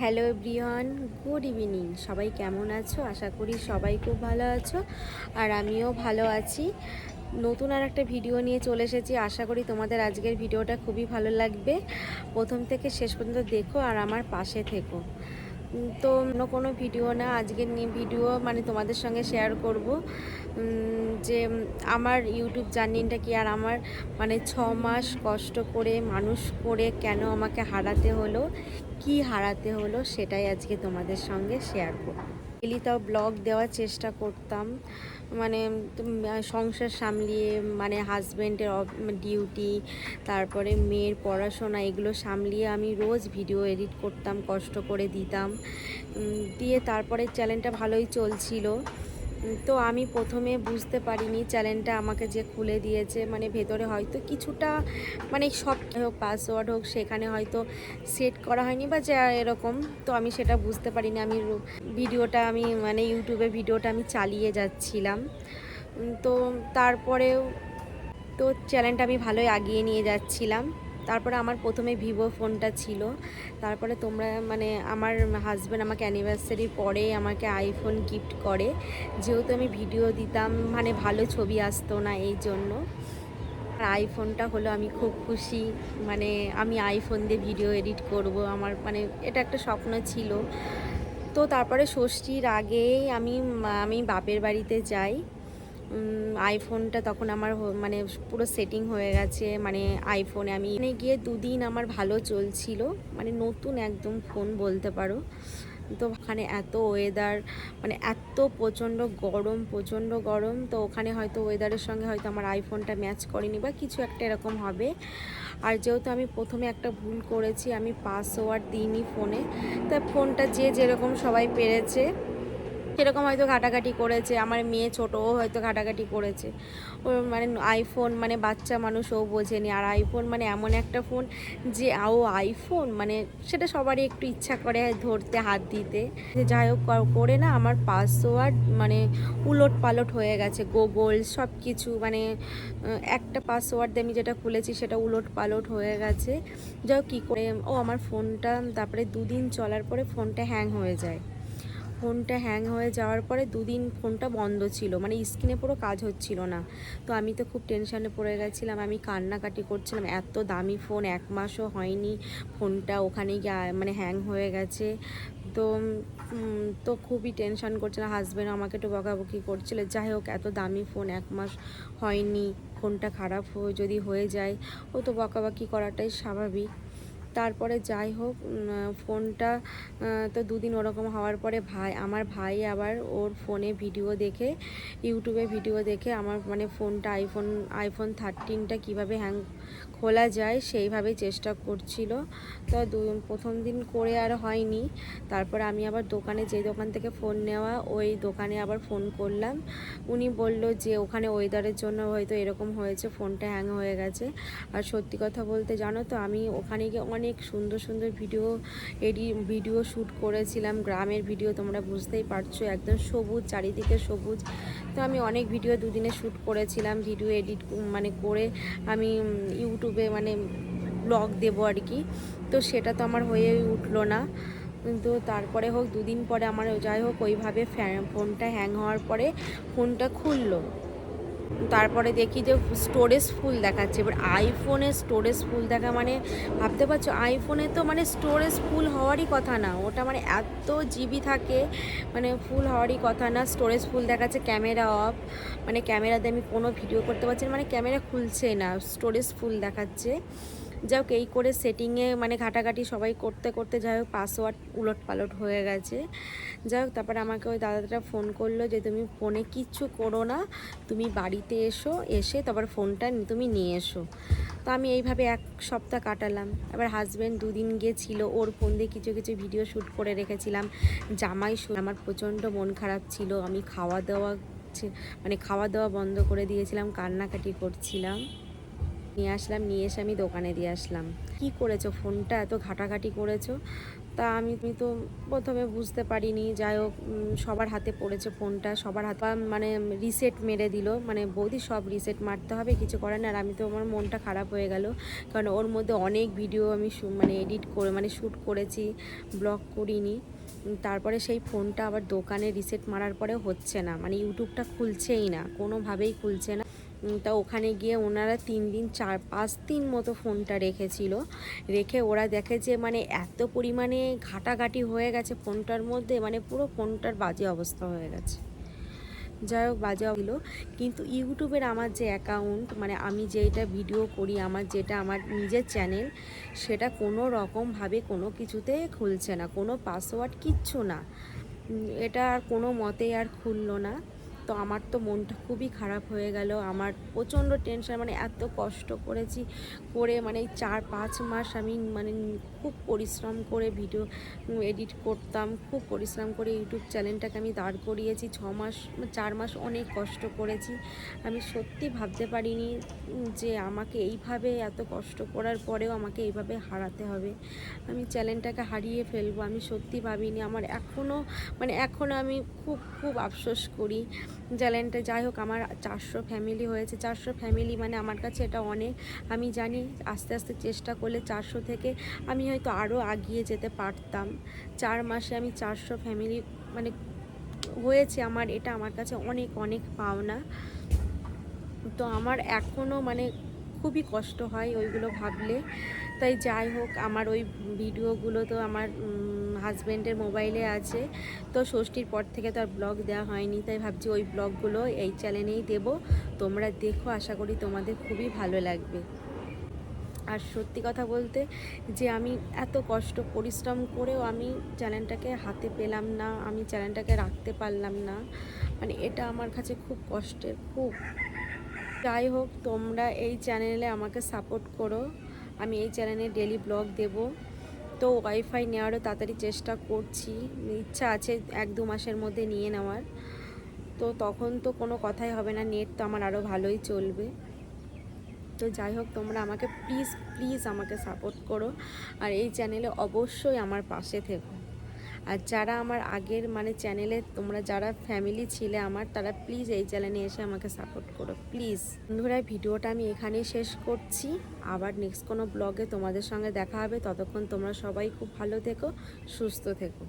Hello Brian good evening. সবাই কেমন আছো? আশা করি সবাই খুব ভালো আছো। আর আমিও ভালো আছি। নতুন আর একটা ভিডিও নিয়ে চলে এসেছি। আশা করি তোমাদের আজকের ভিডিওটা খুবই ভালো লাগবে। প্রথম থেকে শেষ পর্যন্ত দেখো আর আমার পাশে থেকো। তো অন্য কোনো ভিডিও না আজকে নিয়ে ভিডিও মানে তোমাদের সঙ্গে শেয়ার করব। যে আমার ইউটিউব জার্নিটা কি আর আমার মানে ছ মাস কষ্ট করে, মানুষ করে কেন আমাকে হারাতে হলো, কি হারাতে হলো সেটাই আজকে তোমাদের সঙ্গে শেয়ার করব। ডেলি তাও ব্লগ দেওয়ার চেষ্টা করতাম। মানে সংসার সামলিয়ে মানে হাজব্যান্ডের ডিউটি তারপরে মেয়ের পড়াশোনা, এগুলো সামলিয়ে আমি রোজ ভিডিও এডিট করতাম, কষ্ট করে দিতাম। দিয়ে তারপরে চ্যানেলটা ভালোই চলছিল। তো আমি প্রথমে বুঝতে পারিনি চ্যানেলটা আমাকে যে খুলে দিয়েছে মানে ভেতরে হয়তো কিছুটা মানে সব হোক পাসওয়ার্ড হোক সেখানে হয়তো সেট করা হয়নি বা যা এরকম, তো আমি সেটা বুঝতে পারিনি। আমি ভিডিওটা আমি মানে ইউটিউবে ভিডিওটা আমি চালিয়ে যাচ্ছিলাম। তো তারপরেও, তো চ্যানেলটা আমি ভালোই আগিয়ে নিয়ে যাচ্ছিলাম। তারপরে আমার প্রথমে ভিভো ফোনটা ছিল। তারপরে তোমরা মানে আমার হাজব্যান্ড আমাকে অ্যানিভার্সারি পরে আমাকে আইফোন গিফট করে। যেহেতু আমি ভিডিও দিতাম মানে ভালো ছবি আসতো না এই জন্য। আইফোনটা হলো আমি খুব খুশি মানে আমি আইফোন দিয়ে ভিডিও এডিট করব। আমার মানে এটা একটা স্বপ্ন ছিল। তো তারপরে ষষ্ঠীর আগেই আমি আমি বাপের বাড়িতে যাই। আইফোনটা তখন আমার মানে পুরো সেটিং হয়ে গেছে। মানে আইফোনে আমি এখানে গিয়ে দুদিন আমার ভালো চলছিল। মানে নতুন একদম ফোন বলতে পারো। তো ওখানে এত ওয়েদার মানে এত প্রচণ্ড গরম প্রচণ্ড গরম। তো ওখানে হয়তো ওয়েদারের সঙ্গে হয়তো আমার আইফোনটা ম্যাচ করেনি বা কিছু একটা এরকম হবে। আর যেহেতু আমি প্রথমে একটা ভুল করেছি, আমি পাসওয়ার্ড দিইনি ফোনে তা ফোনটা যে যেরকম সবাই পেরেছে। সেরকম হয়তো ঘাটাঘাটি করেছে, আমার মেয়ে ছোটও হয়তো ঘাটাঘাটি করেছে। ওর মানে আইফোন মানে বাচ্চা মানুষ ও বোঝেনি। আর আইফোন মানে এমন একটা ফোন যে, ও আইফোন মানে সেটা সবারই একটু ইচ্ছা করে ধরতে, হাত দিতে। যাই হোক করে না, আমার পাসওয়ার্ড মানে উলট পালট হয়ে গেছে গুগল সব কিছু মানে একটা পাসওয়ার্ড দিয়ে আমি যেটা খুলেছি সেটা উলট পালট হয়ে গেছে। যাই হোক, কী করে, ও আমার ফোনটা তারপরে দুদিন চলার পরে ফোনটা হ্যাং হয়ে যায়। ফোনটা হ্যাং হয়ে যাওয়ার পরে দুদিন ফোনটা বন্ধ ছিল। মানে স্ক্রিনে পুরো কাজ হচ্ছিল না। তো আমি তো খুব টেনশানে পড়ে গেছিলাম। আমি কান্নাকাটি করছিলাম। এত দামি ফোন, এক মাসও হয়নি। ফোনটা ওখানে গিয়ে মানে হ্যাং হয়ে গেছে। তো তো খুবই টেনশান করছিল। হাজব্যান্ড আমাকে একটু বকাবকি করছিল। যাই হোক, এত দামি ফোন, এক মাস হয়নি। ফোনটা খারাপ যদি হয়ে যায়, ও তো বকাবকি করাটাই স্বাভাবিক। তারপরে যাই হোক ফোনটা তো দুদিন ওরকম হওয়ার পরে ভাই, আমার ভাই আবার ওর ফোনে ভিডিও দেখে, ইউটিউবে ভিডিও দেখে আমার মানে ফোনটা আইফোন আইফোন থার্টিনটা কীভাবে হ্যাং খোলা যায়, সেইভাবেই চেষ্টা করছিল। তো প্রথম দিন করে আর হয়নি। তারপর আমি আবার দোকানে যে দোকান থেকে ফোন নেওয়া, ওই দোকানে আবার ফোন করলাম। উনি বলল যে, ওখানে ওয়েদারের জন্য হয়তো এরকম হয়েছে ফোনটা হ্যাং হয়ে গেছে। আর সত্যি কথা বলতে, জানো তো, আমি ওখানে গিয়ে অনেক সুন্দর সুন্দর ভিডিও এডি ভিডিও শ্যুট করেছিলাম। গ্রামের ভিডিও তোমরা বুঝতেই পারছ, একদম সবুজ, চারিদিকে সবুজ। তো আমি অনেক ভিডিও দুদিনে শ্যুট করেছিলাম ভিডিও এডিট মানে করে আমি ইউটিউবে মানে ব্লগ দেবো আর কি। তো সেটা তো আমার হয়ে উঠল না। কিন্তু তারপরে হোক, দুদিন পরে আমার যাই হোক, ওইভাবে ফোনটা হ্যাং হওয়ার পরে ফোনটা খুললো। তারপরে দেখি যে স্টোরেজ ফুল দেখাচ্ছে। এবার আইফোনে স্টোরেজ ফুল দেখা মানে ভাবতে পারছ আইফোনে তো মানে স্টোরেজ ফুল হওয়ারই কথা না। ওটা মানে এত জিবি থাকে মানে ফুল হওয়ারই কথা না। স্টোরেজ ফুল দেখাচ্ছে ক্যামেরা অফ মানে ক্যামেরাতে আমি কোনো ভিডিও করতে পারছি না মানে ক্যামেরা খুলছে না স্টোরেজ ফুল দেখাচ্ছে। যাই হোক, এই করে সেটিংয়ে মানে ঘাটাঘাটি সবাই করতে করতে যাই হোক পাসওয়ার্ড উলট পালট হয়ে গেছে। যাই হোক, তারপরে আমাকে ওই দাদাটা ফোন করল যে, তুমি ফোনে কিচ্ছু করো না, তুমি বাড়িতে এসো, এসে তারপর ফোনটা তুমি নিয়ে এসো। তো আমি এইভাবে এক সপ্তাহ কাটালাম। এবার হাজব্যান্ড দুদিন গিয়েছিল ওর ফোন দিয়ে কিছু কিছু ভিডিও শ্যুট করে রেখেছিলাম। জামাই shoot- আমার প্রচণ্ড মন খারাপ ছিল, আমি খাওয়া দাওয়া মানে খাওয়া দাওয়া বন্ধ করে দিয়েছিলাম, কান্নাকাটি করছিলাম। নিয়ে আসলাম, নিয়ে এসে আমি দোকানে দিয়ে আসলাম। কি করেছ? ফোনটা এত ঘাটাঘাটি করেছ? তা আমি আমি তো প্রথমে বুঝতে পারিনি। যাই হোক সবার হাতে পড়েছে ফোনটা, সবার হাতে মানে রিসেট মেরে দিল। মানে বৌদি সব রিসেট মারতে হবে, কিছু করে না। আর আমি তো, আমার মনটা খারাপ হয়ে গেল। কারণ ওর মধ্যে অনেক ভিডিও আমি মানে এডিট করে মানে শ্যুট করেছি ব্লগ করিনি। তারপরে সেই ফোনটা আবার দোকানে রিসেট মারার পরে হচ্ছে না। মানে ইউটিউবটা খুলছেই না, কোনোভাবেই খুলছে না। তা ওখানে গিয়ে ওনারা তিন দিন, চার, পাঁচ দিন মতো ফোনটা রেখেছিল। রেখে ওরা দেখে যে মানে এত পরিমাণে ঘাটাঘাটি হয়ে গেছে ফোনটার মধ্যে মানে পুরো ফোনটার বাজে অবস্থা হয়ে গেছে। যাই হোক, বাজে হলো। কিন্তু ইউটিউবের আমার যে অ্যাকাউন্ট মানে আমি যেটা ভিডিও করি, আমার যেটা আমার নিজের চ্যানেল, সেটা কোনো রকমভাবে কোনো কিছুতে খুলছে না, কোনো পাসওয়ার্ড কিচ্ছু না। এটা আর কোনো মতেই আর খুললো না। তো আমার তো মনটা খুবই খারাপ হয়ে গেল। আমার প্রচণ্ড টেনশন মানে এত কষ্ট করেছি করে মানে চার পাঁচ মাস আমি মানে খুব পরিশ্রম করে ভিডিও এডিট করতাম, খুব পরিশ্রম করে ইউটিউব চ্যানেলটাকে আমি দাঁড় করিয়েছি। ছ মাস, চার মাস অনেক কষ্ট করেছি। আমি সত্যি ভাবতে পারিনি যে আমাকে এইভাবে এত কষ্ট করার পরেও আমাকে এইভাবে হারাতে হবে। আমি চ্যানেলটাকে হারিয়ে ফেলব, আমি সত্যি ভাবিনি। আমার এখনও মানে এখনও আমি খুব খুব আফসোস করি। চ্যানেলটা যাই হোক, আমার চারশো ফ্যামিলি হয়েছে। চারশো ফ্যামিলি মানে আমার কাছে এটা অনেক। আমি জানি আস্তে আস্তে চেষ্টা করলে চারশো থেকে আমি হয়তো আরও আগিয়ে যেতে পারতাম। চার মাসে আমি চারশো ফ্যামিলি মানে হয়েছে আমার, এটা আমার কাছে অনেক অনেক পাওনা। তো আমার এখনও মানে খুবই কষ্ট হয় ওইগুলো ভাবলে। তাই যাই হোক, আমার ওই ভিডিওগুলো তো আমার হাজব্যান্ডের মোবাইলে আছে। তো ষষ্ঠীর পর থেকে তো আর ব্লগ দেওয়া হয়নি, তাই ভাবছি ওই ব্লগগুলো এই চ্যানেলেই দেব। তোমরা দেখো, আশা করি তোমাদের খুবই ভালো লাগবে। আর সত্যি কথা বলতে, যে আমি এত কষ্ট, পরিশ্রম করেও আমি চ্যানেলটাকে হাতে পেলাম না, আমি চ্যানেলটাকে রাখতে পারলাম না। মানে এটা আমার কাছে খুব কষ্টের, খুব যাই হোক, তোমরা এই চ্যানেলে আমাকে সাপোর্ট করো। আমি এই চ্যানেলে ডেলি ব্লগ দেব। তো ওয়াইফাই নেওয়ারও তাড়াতাড়ি চেষ্টা করছি। ইচ্ছা আছে এক দু মাসের মধ্যে নিয়ে নেওয়ার। তো তখন তো কোনো কথাই হবে না, নেট তো আমার আরও ভালোই চলবে। তো যাই হোক, তোমরা আমাকে প্লিজ প্লিজ আমাকে সাপোর্ট করো। আর এই চ্যানেলে অবশ্যই আমার পাশে থেকো। আর যারা আমার আগের মানে চ্যানেলে তোমরা যারা ফ্যামিলি ছিলে আমার, তারা প্লিজ এই চ্যানেলে এসে আমাকে সাপোর্ট করো প্লিজ বন্ধুরা ভিডিওটা আমি এখানেই শেষ করছি। আবার নেক্সট কোনো ব্লগে তোমাদের সঙ্গে দেখা হবে। ততক্ষণ তোমরা সবাই খুব ভালো থেকো, সুস্থ থেকো।